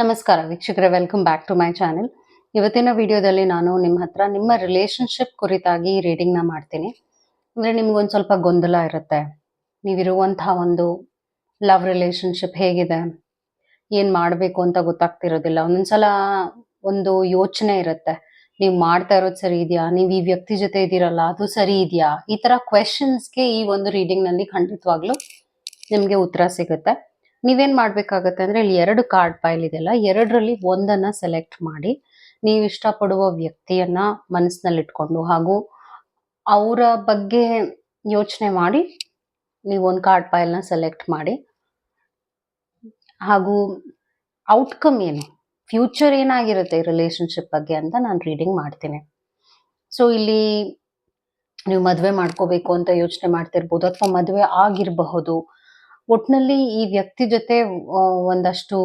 ನಮಸ್ಕಾರ ವೀಕ್ಷಕರೇ welcome back to my channel ಇವತ್ತಿನ ವಿಡಿಯೋದಲ್ಲಿ ನಾನು ನಿಮ್ಮ ಹತ್ರ ನಿಮ್ಮ ರಿಲೇಷನ್ಶಿಪ್ ಕುರಿತಾಗಿ ರೀಡಿಂಗ್ನ ಮಾಡ್ತೀನಿ. ಅಂದರೆ ನಿಮ್ಗೊಂದು ಸ್ವಲ್ಪ ಗೊಂದಲ ಇರುತ್ತೆ. ನೀವಿರುವಂತಹ ಒಂದು ಲವ್ ರಿಲೇಷನ್ಶಿಪ್ ಹೇಗಿದೆ? ಏನು ಮಾಡಬೇಕು ಅಂತ ಗೊತ್ತಾಗ್ತಿರೋದಿಲ್ಲ. ಒಂದೊಂದ್ಸಲ ಒಂದು ಯೋಚನೆ ಇರುತ್ತೆ. ನೀವು ಮಾಡ್ತಾ ಇರೋದು ಸರಿ ಇದೆಯಾ? ನೀವು ಈ ವ್ಯಕ್ತಿ ಜೊತೆ ಇದ್ದೀರಲ್ಲ, ಅದು ಸರಿ ಇದೆಯಾ? ಈ ಥರ ಕ್ವೆಶನ್ಸ್ಗೆ ಈ ಒಂದು ರೀಡಿಂಗ್ನಲ್ಲಿ ಖಂಡಿತವಾಗ್ಲೂ ನಿಮಗೆ ಉತ್ತರ ಸಿಗುತ್ತೆ. ನೀವೇನ್ ಮಾಡ್ಬೇಕಾಗತ್ತೆ ಅಂದ್ರೆ ಇಲ್ಲಿ ಎರಡು ಕಾರ್ಡ್ ಪೈಲ್ ಇದೆಯಲ್ಲ ಎರಡರಲ್ಲಿ ಒಂದನ್ನ ಸೆಲೆಕ್ಟ್ ಮಾಡಿ, ನೀವು ಇಷ್ಟಪಡುವ ವ್ಯಕ್ತಿಯನ್ನ ಮನಸ್ಸಿನಲ್ಲಿ ಇಟ್ಕೊಂಡು ಹಾಗೂ ಅವರ ಬಗ್ಗೆ ಯೋಚನೆ ಮಾಡಿ, ನೀವು ಒಂದು ಕಾರ್ಡ್ ಪೈಲ್ನ ಸೆಲೆಕ್ಟ್ ಮಾಡಿ. ಹಾಗೂ ಔಟ್ಕಮ್ ಏನು? ಫ್ಯೂಚರ್ ಏನಾಗಿರುತ್ತೆ ರಿಲೇಶನ್ಶಿಪ್ ಬಗ್ಗೆ ಅಂತ ನಾನು ರೀಡಿಂಗ್ ಮಾಡ್ತೀನಿ. ಸೊ ಇಲ್ಲಿ ನೀವು ಮದುವೆ ಮಾಡ್ಕೋಬೇಕು ಅಂತ ಯೋಚನೆ ಮಾಡ್ತಿರ್ಬೋದು, ಅಥವಾ ಮದುವೆ ಆಗಿರಬಹುದು ಒಟ್ನಲ್ಲಿ ಈ ವ್ಯಕ್ತಿ ಜೊತೆ ಒಂದಷ್ಟು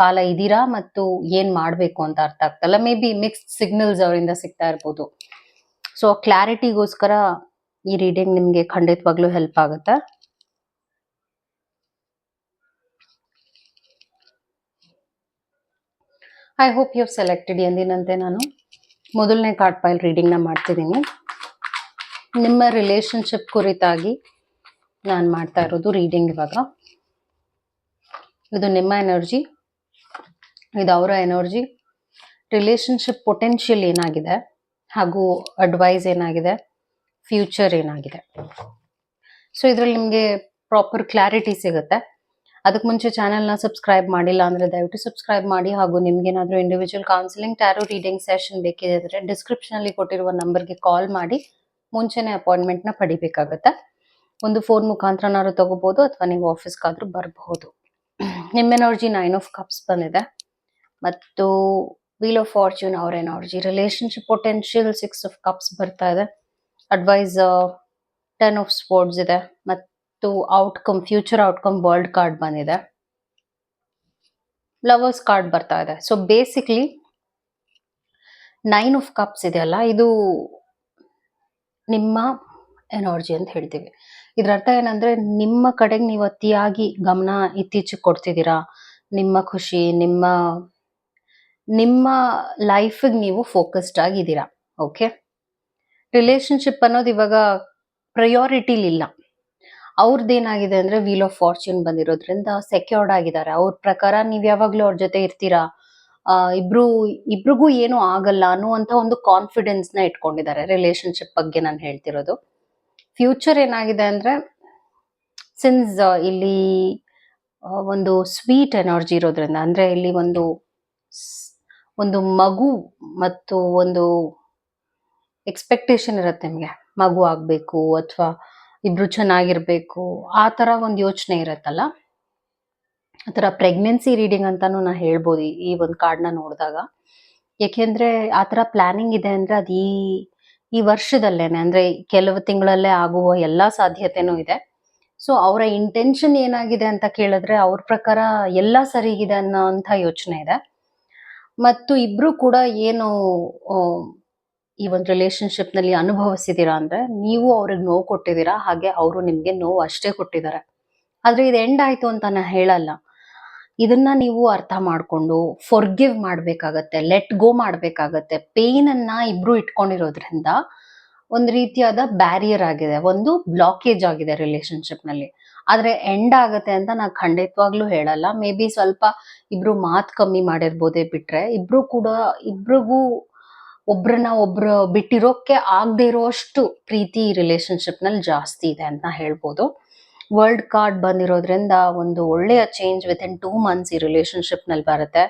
ಕಾಲ ಇದ್ದೀರಾ ಮತ್ತು ಏನ್ ಮಾಡ್ಬೇಕು ಅಂತ ಅರ್ಥ ಆಗ್ತಲ್ಲ ಮೇ ಬಿ ಮಿಕ್ಸ್ಡ್ ಸಿಗ್ನಲ್ಸ್ ಅವರಿಂದ ಸಿಗ್ತಾ ಇರ್ಬೋದು. ಸೊ ಕ್ಲಾರಿಟಿಗೋಸ್ಕರ ಈ ರೀಡಿಂಗ್ ನಿಮ್ಗೆ ಖಂಡಿತವಾಗ್ಲೂ ಹೆಲ್ಪ್ ಆಗುತ್ತೆ. ಐ ಹೋಪ್ ಯು ಸೆಲೆಕ್ಟೆಡ್ ಎಂದಿನಂತೆ ನಾನು ಮೊದಲನೇ ಕಾರ್ಡ್ ಫೈಲ್ ರೀಡಿಂಗ್ನ ಮಾಡ್ತಿದ್ದೀನಿ. ನಿಮ್ಮ ರಿಲೇಶನ್ಶಿಪ್ ಕುರಿತಾಗಿ ನಾನು ಮಾಡ್ತಾ ಇರೋದು ರೀಡಿಂಗ್ ಇವಾಗ. ಇದು ನಿಮ್ಮ ಎನರ್ಜಿ ಇದು ಅವರ ಎನರ್ಜಿ ರಿಲೇಶನ್ಶಿಪ್ ಪೊಟೆನ್ಷಿಯಲ್ ಏನಾಗಿದೆ? ಹಾಗೂ ಅಡ್ವೈಸ್ ಏನಾಗಿದೆ? ಫ್ಯೂಚರ್ ಏನಾಗಿದೆ? ಸೊ ಇದರಲ್ಲಿ ನಿಮಗೆ ಪ್ರಾಪರ್ ಕ್ಲಾರಿಟಿ ಸಿಗುತ್ತೆ. ಅದಕ್ಕೆ ಮುಂಚೆ ಚಾನೆಲ್ನ ಸಬ್ಸ್ಕ್ರೈಬ್ ಮಾಡಿಲ್ಲ ಅಂದರೆ ದಯವಿಟ್ಟು ಸಬ್ಸ್ಕ್ರೈಬ್ ಮಾಡಿ ಹಾಗೂ ನಿಮಗೇನಾದರೂ individual counselling tarot reading session ಬೇಕಿದೆ ಅಂದರೆ ಡಿಸ್ಕ್ರಿಪ್ಷನಲ್ಲಿ ಕೊಟ್ಟಿರುವ ನಂಬರ್ಗೆ ಕಾಲ್ ಮಾಡಿ. ಮುಂಚೆನೇ ಅಪಾಯಿಂಟ್ಮೆಂಟ್ನ ಪಡಿಬೇಕಾಗತ್ತೆ. ಒಂದು ಫೋನ್ ಮುಖಾಂತರನಾದ್ರು ತಗೋಬಹುದು ಅಥವಾ ನೀವು ಆಫೀಸ್ಗಾದ್ರೂ ಬರಬಹುದು ನಿಮ್ಮ ಎನರ್ಜಿ ನೈನ್ ಆಫ್ ಕಪ್ಸ್ ಬಂದಿದೆ. ಮತ್ತು ವೀಲ್ ಆಫ್ ಫಾರ್ಚೂನ್ ಅವ್ರ energy relationship potential six of cups ಬರ್ತಾ ಇದೆ. ಅಡ್ವೈಸ್ ಟೆನ್ ಆಫ್ ಸ್ಪೋರ್ಟ್ಸ್ ಇದೆ. ಮತ್ತು outcome future outcome world card ಬಂದಿದೆ. ಲವರ್ಸ್ ಕಾರ್ಡ್ ಬರ್ತಾ ಇದೆ. So basically nine of cups ಇದೆಯಲ್ಲ? ಇದು ನಿಮ್ಮ ಎನರ್ಜಿ ಅಂತ ಹೇಳ್ತೀವಿ. ಇದ್ರ ಅರ್ಥ ಏನಂದ್ರೆ ನಿಮ್ಮ ಕಡೆಗೆ ನೀವು ಅತಿಯಾಗಿ ಗಮನ ಇತ್ತೀಚೆಗೆ ಕೊಡ್ತಿದ್ದೀರಾ, ನಿಮ್ಮ ಖುಷಿ, ನಿಮ್ಮ ನಿಮ್ಮ ಲೈಫಿಗೆ ನೀವು ಫೋಕಸ್ಡ್ ಆಗಿದ್ದೀರಾ ಓಕೆ ರಿಲೇಶನ್ಶಿಪ್ ಅನ್ನೋದು ಇವಾಗ ಪ್ರಯಾರಿಟಿಲಿಲ್ಲ ಅವ್ರದ್ದೇನಾಗಿದೆ ಅಂದ್ರೆ ವೀಲ್ ಆಫ್ ಫಾರ್ಚೂನ್ ಬಂದಿರೋದ್ರಿಂದ ಸೆಕ್ಯೂರ್ಡ್ ಆಗಿದ್ದಾರೆ. ಅವ್ರ ಪ್ರಕಾರ ನೀವು ಯಾವಾಗ್ಲೂ ಅವ್ರ ಜೊತೆ ಇರ್ತೀರಾ ಇಬ್ರು, ಇಬ್ರಿಗೂ ಏನು ಆಗಲ್ಲ ಅನ್ನುವಂತ ಒಂದು ಕಾನ್ಫಿಡೆನ್ಸ್ನ ಇಟ್ಕೊಂಡಿದ್ದಾರೆ ರಿಲೇಶನ್ಶಿಪ್ ಬಗ್ಗೆ ನಾನು ಹೇಳ್ತಿರೋದು. ಫ್ಯೂಚರ್ ಏನಾಗಿದೆ ಅಂದ್ರೆ ಸಿನ್ಸ್ ಇಲ್ಲಿ ಒಂದು ಸ್ವೀಟ್ ಎನರ್ಜಿ ಇರೋದ್ರಿಂದ, ಅಂದ್ರೆ ಇಲ್ಲಿ ಒಂದು ಒಂದು ಮಗು ಮತ್ತು ಒಂದು ಎಕ್ಸ್ಪೆಕ್ಟೇಷನ್ ಇರುತ್ತೆ ನಿಮಗೆ. ಮಗು ಆಗಬೇಕು ಅಥವಾ ಇಬ್ರು ಚೆನ್ನಾಗಿರ್ಬೇಕು, ಆ ಥರ ಒಂದು ಯೋಚನೆ ಇರುತ್ತಲ್ಲ? ಆ ಥರ ಪ್ರೆಗ್ನೆನ್ಸಿ ರೀಡಿಂಗ್ ಅಂತಾನು ನಾ ಹೇಳ್ಬೋದು ಈ ಒಂದು ಕಾರ್ಡ್ನ ನೋಡಿದಾಗ. ಏಕೆಂದರೆ ಆ ಥರ ಪ್ಲ್ಯಾನಿಂಗ್ ಇದೆ ಅಂದರೆ ಅದು ಈ ಈ ವರ್ಷದಲ್ಲೇನೆ, ಅಂದ್ರೆ ಕೆಲವು ತಿಂಗಳಲ್ಲೇ ಆಗುವ ಎಲ್ಲಾ ಸಾಧ್ಯತೆನೂ ಇದೆ. ಸೊ ಅವರ ಇಂಟೆನ್ಷನ್ ಏನಾಗಿದೆ ಅಂತ ಕೇಳಿದ್ರೆ ಅವ್ರ ಪ್ರಕಾರ ಎಲ್ಲ ಸರಿಗಿದೆ ಅಂತ ಯೋಚನೆ ಇದೆ. ಮತ್ತು ಇಬ್ರು ಕೂಡ ಏನು ಈ ಒಂದು ರಿಲೇಶನ್ಶಿಪ್ನಲ್ಲಿ ಅನುಭವಿಸಿದೀರಾ ಅಂದ್ರೆ ನೀವು ಅವ್ರಿಗೆ ನೋವು ಕೊಟ್ಟಿದ್ದೀರಾ, ಹಾಗೆ ಅವರು ನಿಮ್ಗೆ ನೋವು ಅಷ್ಟೇ ಕೊಟ್ಟಿದ್ದಾರೆ. ಆದ್ರೆ ಇದು ಎಂಡ್ ಆಯ್ತು ಅಂತ ನಾ ಹೇಳಲ್ಲ. ಇದನ್ನ ನೀವು ಅರ್ಥ ಮಾಡ್ಕೊಂಡು ಫೊರ್ಗಿವ್ ಮಾಡ್ಬೇಕಾಗತ್ತೆ ಲೆಟ್ ಗೋ ಮಾಡಬೇಕಾಗತ್ತೆ. ಪೇನ್ ಅನ್ನ ಇಬ್ರು ಇಟ್ಕೊಂಡಿರೋದ್ರಿಂದ ಒಂದು ರೀತಿಯಾದ ಬ್ಯಾರಿಯರ್ ಆಗಿದೆ, ಒಂದು ಬ್ಲಾಕೇಜ್ ಆಗಿದೆ ರಿಲೇಶನ್ಶಿಪ್ನಲ್ಲಿ. ಆದ್ರೆ ಎಂಡ್ ಆಗುತ್ತೆ ಅಂತ ನಾನು ಖಂಡಿತವಾಗ್ಲೂ ಹೇಳಲ್ಲ. ಮೇ ಬಿ ಸ್ವಲ್ಪ ಇಬ್ರು ಮಾತ್ ಕಮ್ಮಿ ಮಾಡಿರ್ಬೋದೇ ಬಿಟ್ರೆ, ಇಬ್ರು ಕೂಡ, ಇಬ್ರಿಗೂ ಒಬ್ರನ್ನ ಒಬ್ರು ಬಿಟ್ಟಿರೋಕೆ ಆಗದೆ ಇರೋಷ್ಟು ಪ್ರೀತಿ ರಿಲೇಶನ್ಶಿಪ್ನಲ್ಲಿ ಜಾಸ್ತಿ ಇದೆ ಅಂತ ಹೇಳ್ಬೋದು. ವರ್ಲ್ಡ್ ಕಾರ್ಡ್ ಬಂದಿರೋದ್ರಿಂದ ಒಂದು ಒಳ್ಳೆಯ change within two months ಈ ರಿಲೇಶನ್ಶಿಪ್ನಲ್ಲಿ ಬರುತ್ತೆ.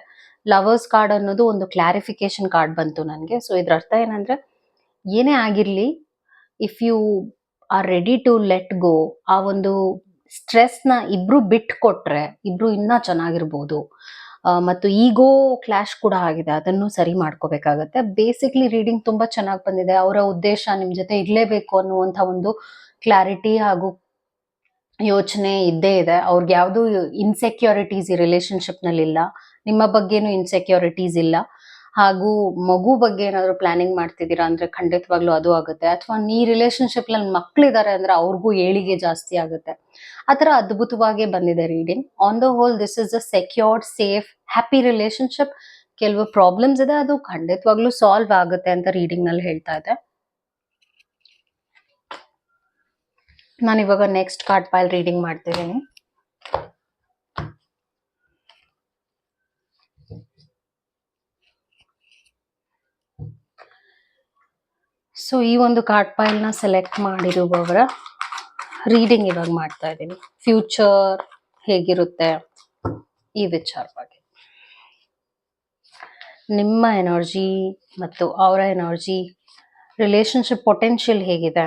ಲವರ್ಸ್ ಕಾರ್ಡ್ ಅನ್ನೋದು ಒಂದು ಕ್ಲಾರಿಫಿಕೇಶನ್ ಕಾರ್ಡ್ ಬಂತು ನನಗೆ. ಸೊ ಇದ್ರ ಅರ್ಥ ಏನಂದ್ರೆ, ಏನೇ ಆಗಿರಲಿ if you are ready to let go ಆ ಒಂದು ಸ್ಟ್ರೆಸ್ನ ಇಬ್ರು ಬಿಟ್ಟು ಕೊಟ್ರೆ ಇಬ್ರು ಇನ್ನ ಚೆನ್ನಾಗಿರ್ಬೋದು. ಮತ್ತು ಈಗೋ ಕ್ಲಾಶ್ ಕೂಡ ಆಗಿದೆ. ಅದನ್ನು ಸರಿ ಮಾಡ್ಕೋಬೇಕಾಗತ್ತೆ. ಬೇಸಿಕ್ಲಿ ರೀಡಿಂಗ್ ತುಂಬಾ ಚೆನ್ನಾಗಿ ಬಂದಿದೆ. ಅವರ ಉದ್ದೇಶ ನಿಮ್ ಜೊತೆ ಇರ್ಲೇಬೇಕು ಅನ್ನುವಂತ ಒಂದು ಕ್ಲಾರಿಟಿ ಹಾಗೂ ಯೋಚನೆ ಇದ್ದೇ ಇದೆ. ಅವ್ರಿಗೆ ಯಾವುದು ಇನ್ಸೆಕ್ಯೂರಿಟೀಸ್ ಈ ರಿಲೇಶನ್ಶಿಪ್ನಲ್ಲಿ ಇಲ್ಲ ನಿಮ್ಮ ಬಗ್ಗೆನೂ ಇನ್ಸೆಕ್ಯೂರಿಟೀಸ್ ಇಲ್ಲ. ಹಾಗೂ ಮಗು ಬಗ್ಗೆ ಏನಾದರೂ ಪ್ಲಾನಿಂಗ್ ಮಾಡ್ತಿದ್ದೀರಾ ಅಂದ್ರೆ ಖಂಡಿತವಾಗ್ಲೂ ಅದು ಆಗುತ್ತೆ. ಅಥವಾ ನೀ ರಿಲೇಶನ್ಶಿಪ್ನಲ್ಲಿ ಅಂದರೆ ಅವ್ರಿಗೂ ಏಳಿಗೆ ಜಾಸ್ತಿ ಆಗುತ್ತೆ. ಆ ಥರ ಅದ್ಭುತವಾಗೇ ಬಂದಿದೆ reading on the whole this is a secured safe happy relationship ಕೆಲವು ಪ್ರಾಬ್ಲಮ್ಸ್ ಇದೆ, ಅದು ಖಂಡಿತವಾಗ್ಲೂ ಸಾಲ್ವ್ ಆಗುತ್ತೆ ಅಂತ ರೀಡಿಂಗ್ನಲ್ಲಿ ಹೇಳ್ತಾ ಇದೆ ನಾನು ಇವಾಗ ನೆಕ್ಸ್ಟ್ ಕಾರ್ಡ್ ಪೈಲ್ ರೀಡಿಂಗ್ ಮಾಡ್ತಿದ್ದೀನಿ. ಸೊ ಈ ಒಂದು ಕಾರ್ಡ್ ಪೈಲ್ನ ಸೆಲೆಕ್ಟ್ ಮಾಡಿರುವವರ ರೀಡಿಂಗ್ ಇವಾಗ ಮಾಡ್ತಾ ಇದ್ದೀನಿ. ಫ್ಯೂಚರ್ ಹೇಗಿರುತ್ತೆ? ಈ ವಿಚಾರವಾಗಿ ನಿಮ್ಮ ಎನರ್ಜಿ ಮತ್ತು ಅವರ ಎನರ್ಜಿ ರಿಲೇಶನ್ಶಿಪ್ ಪೊಟೆನ್ಷಿಯಲ್ ಹೇಗಿದೆ?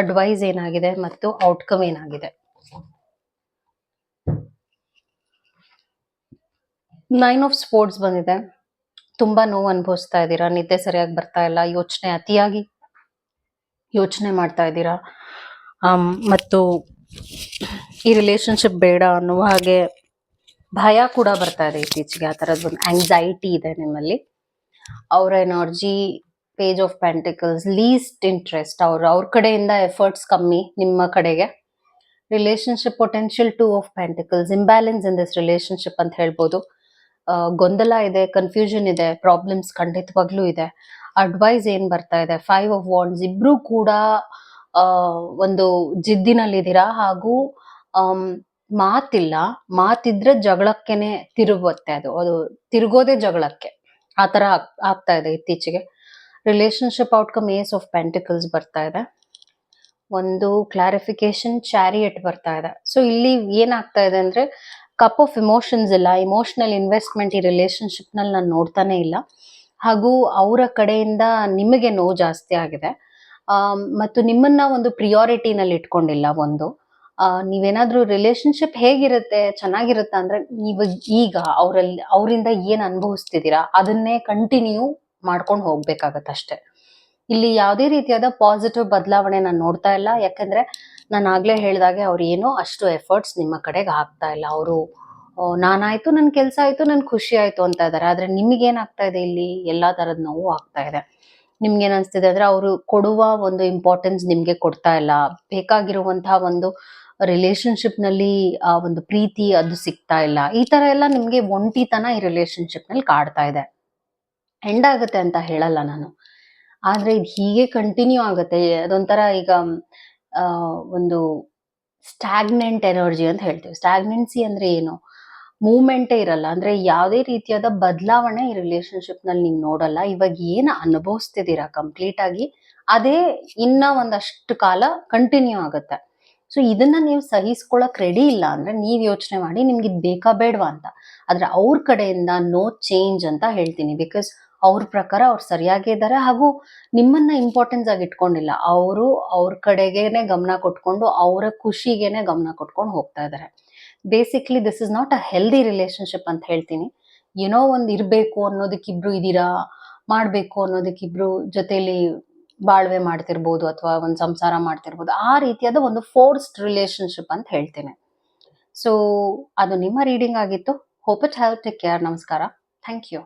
ಅಡ್ವೈಸ್ ಏನಾಗಿದೆ ಮತ್ತು ಔಟ್ಕಮ್ ಏನಾಗಿದೆ? ನೈನ್ ಆಫ್ ಸ್ಪೋರ್ಟ್ಸ್ ಬಂದಿದೆ. ತುಂಬಾ ನೋವು ಅನುಭವಿಸ್ತಾ ಇದ್ದೀರಾ? ನಿದ್ದೆ ಸರಿಯಾಗಿ ಬರ್ತಾ ಇಲ್ಲ. ಯೋಚನೆ ಅತಿಯಾಗಿ ಯೋಚನೆ ಮಾಡ್ತಾ ಇದ್ದೀರಾ? ಮತ್ತು ಈ ರಿಲೇಶನ್ಶಿಪ್ ಬೇಡ ಅನ್ನುವ ಹಾಗೆ ಭಯ ಕೂಡ ಬರ್ತಾ ಇದೆ ಇತ್ತೀಚೆಗೆ. ಆ ಥರದ್ದು ಒಂದು ಆಂಗ್ಸೈಟಿ ಇದೆ ನಿಮ್ಮಲ್ಲಿ. ಅವರ energy page of pentacles least interest ಅವರು ಅವ್ರ ಕಡೆಯಿಂದ ಎಫರ್ಟ್ಸ್ ಕಮ್ಮಿ ನಿಮ್ಮ ಕಡೆಗೆ relationship potential two of pentacles imbalance in this relationship ಅಂತ ಹೇಳ್ಬೋದು. ಗೊಂದಲ ಇದೆ ಕನ್ಫ್ಯೂಷನ್ ಇದೆ ಪ್ರಾಬ್ಲಮ್ಸ್ ಖಂಡಿತವಾಗ್ಲೂ ಇದೆ. ಅಡ್ವೈಸ್ ಏನು ಬರ್ತಾ ಇದೆ? ಫೈವ್ ಆಫ್ ವಾಂಡ್ಸ್ ಇಬ್ರು ಕೂಡ ಒಂದು ಜಿದ್ದಿನಲ್ಲಿದ್ದೀರಾ? ಹಾಗೂ ಮಾತಿಲ್ಲ. ಮಾತಿದ್ರೆ ಜಗಳಕ್ಕೆನೆ ತಿರುಗುತ್ತೆ ಅದು. ಅದು ತಿರುಗೋದೇ ಜಗಳಕ್ಕೆ. ಆ ಥರ ಆಗ್ತಾ ಇದೆ ಇತ್ತೀಚೆಗೆ. Relationship outcome ace of pentacles ಬರ್ತಾ ಇದೆ. ಒಂದು ಕ್ಲಾರಿಫಿಕೇಶನ್ ಚಾರಿಯಟ್ ಬರ್ತಾ ಇದೆ. ಸೊ ಇಲ್ಲಿ ಏನಾಗ್ತಾ ಇದೆ ಅಂದ್ರೆ ಕಪ್ ಆಫ್ ಇಮೋಷನ್ಸ್ ಇಲ್ಲ. ಇಮೋಷನಲ್ ಇನ್ವೆಸ್ಟ್ಮೆಂಟ್ ಈ ರಿಲೇಶನ್ಶಿಪ್ನಲ್ಲಿ ನಾನು ನೋಡ್ತಾನೆ ಇಲ್ಲ. ಹಾಗೂ ಅವರ ಕಡೆಯಿಂದ ನಿಮಗೆ ನೋವು ಜಾಸ್ತಿ ಆಗಿದೆ. ಮತ್ತು ನಿಮ್ಮನ್ನ ಒಂದು ಪ್ರಿಯಾರಿಟಿನಲ್ಲಿ ಇಟ್ಕೊಂಡಿಲ್ಲ ಒಂದು. ನೀವೇನಾದ್ರೂ ರಿಲೇಶನ್ಶಿಪ್ ಹೇಗಿರುತ್ತೆ, ಚೆನ್ನಾಗಿರುತ್ತೆ ಅಂದ್ರೆ, ನೀವು ಈಗ ಅವರಲ್ಲಿ ಅವರಿಂದ ಏನು ಅನುಭವಿಸ್ತಿದ್ದೀರಾ, ಅದನ್ನೇ ಕಂಟಿನ್ಯೂ ಮಾಡ್ಕೊಂಡು ಹೋಗ್ಬೇಕಾಗತ್ತೆ ಅಷ್ಟೇ. ಇಲ್ಲಿ ಯಾವುದೇ ರೀತಿಯಾದ ಪಾಸಿಟಿವ್ ಬದಲಾವಣೆ ನಾನು ನೋಡ್ತಾ ಇಲ್ಲ. ಯಾಕಂದ್ರೆ ನಾನು ಆಗ್ಲೇ ಹೇಳಿದಾಗೆ ಅವ್ರು ಏನೋ ಅಷ್ಟು ಎಫರ್ಟ್ಸ್ ನಿಮ್ಮ ಕಡೆಗೆ ಹಾಕ್ತಾ ಇಲ್ಲ. ಅವರು ನಾನಾಯ್ತು ನನ್ನ ಕೆಲಸ ಆಯ್ತು, ನನ್ ಖುಷಿ ಆಯ್ತು ಅಂತ ಇದಾರೆ. ಆದ್ರೆ ನಿಮ್ಗೆ ಏನಾಗ್ತಾ ಇದೆ ಇಲ್ಲಿ? ಎಲ್ಲಾ ತರದ್ ನೋವು ಆಗ್ತಾ ಇದೆ. ನಿಮ್ಗೆ ಏನ್ ಅನ್ಸ್ತಿದೆ ಅಂದ್ರೆ ಅವರು ಕೊಡುವ ಒಂದು ಇಂಪಾರ್ಟೆನ್ಸ್ ನಿಮ್ಗೆ ಕೊಡ್ತಾ ಇಲ್ಲ. ಬೇಕಾಗಿರುವಂತಹ ಒಂದು ರಿಲೇಶನ್ಶಿಪ್ನಲ್ಲಿ ಆ ಒಂದು ಪ್ರೀತಿ ಅದು ಸಿಗ್ತಾ ಇಲ್ಲ. ಈ ತರ ಎಲ್ಲ ನಿಮ್ಗೆ ಒಂಟಿತನ ಈ ರಿಲೇಶನ್ಶಿಪ್ನಲ್ಲಿ ಕಾಡ್ತಾ ಇದೆ. ಎಂಡ್ ಆಗುತ್ತೆ ಅಂತ ಹೇಳಲ್ಲ ನಾನು. ಆದ್ರೆ ಇದು ಹೀಗೆ ಕಂಟಿನ್ಯೂ ಆಗುತ್ತೆ, ಅದೊಂಥರ ಈಗ ಒಂದು ಸ್ಟಾಗ್ನೆಂಟ್ ಎನರ್ಜಿ ಅಂತ ಹೇಳ್ತೀವಿ. ಸ್ಟಾಗ್ನೆನ್ಸಿ ಅಂದ್ರೆ ಏನು? ಮೂಮೆಂಟೇ ಇರಲ್ಲ. ಅಂದ್ರೆ ಯಾವುದೇ ರೀತಿಯಾದ ಬದಲಾವಣೆ ಈ ರಿಲೇಶನ್ಶಿಪ್ನಲ್ಲಿ ನೀವು ನೋಡಲ್ಲ. ಇವಾಗ ಏನು ಅನುಭವಿಸ್ತಿದ್ದೀರಾ ಕಂಪ್ಲೀಟ್ ಆಗಿ, ಅದೇ ಇನ್ನ ಒಂದಷ್ಟು ಕಾಲ ಕಂಟಿನ್ಯೂ ಆಗುತ್ತೆ. ಸೊ ಇದನ್ನ ನೀವು ಸಹಿಸ್ಕೊಳಕ್ ರೆಡಿ ಇಲ್ಲ ಅಂದ್ರೆ ನೀವ್ ಯೋಚನೆ ಮಾಡಿ ನಿಮ್ಗೆ ಇದು ಬೇಕಾ ಬೇಡವಾ ಅಂತ. ಆದ್ರೆ ಅವ್ರ ಕಡೆಯಿಂದ ನೋ ಚೇಂಜ್ ಅಂತ ಹೇಳ್ತೀನಿ. ಬಿಕಾಸ್ ಅವ್ರ ಪ್ರಕಾರ ಅವ್ರು ಸರಿಯಾಗೇ ಇದ್ದಾರೆ ಹಾಗೂ ನಿಮ್ಮನ್ನ ಇಂಪಾರ್ಟೆನ್ಸ್ ಆಗಿ ಇಟ್ಕೊಂಡಿಲ್ಲ. ಅವರು ಅವ್ರ ಕಡೆಗೇನೆ ಗಮನ ಕೊಟ್ಕೊಂಡು ಅವರ ಖುಷಿಗೇನೆ ಗಮನ ಕೊಟ್ಕೊಂಡು ಹೋಗ್ತಾ ಇದ್ದಾರೆ basically this is not a healthy relationship ಅಂತ ಹೇಳ್ತೀನಿ. ಏನೋ ಒಂದು ಇರಬೇಕು ಅನ್ನೋದಕ್ಕೆ ಇಬ್ರು ಮಾಡಬೇಕು ಅನ್ನೋದಕ್ಕಿಬ್ರು ಜೊತೆಲಿ ಬಾಳ್ವೆ ಮಾಡ್ತಿರ್ಬೋದು ಅಥವಾ ಒಂದು ಸಂಸಾರ ಮಾಡ್ತಿರ್ಬೋದು. ಆ ರೀತಿಯಾದ ಒಂದು ಫೋರ್ಸ್ಡ್ ರಿಲೇಶನ್ಶಿಪ್ ಅಂತ ಹೇಳ್ತೀನಿ. ಸೊ ಅದು ನಿಮ್ಮ ರೀಡಿಂಗ್ ಆಗಿತ್ತು. Hope it have take care ನಮಸ್ಕಾರ. Thank you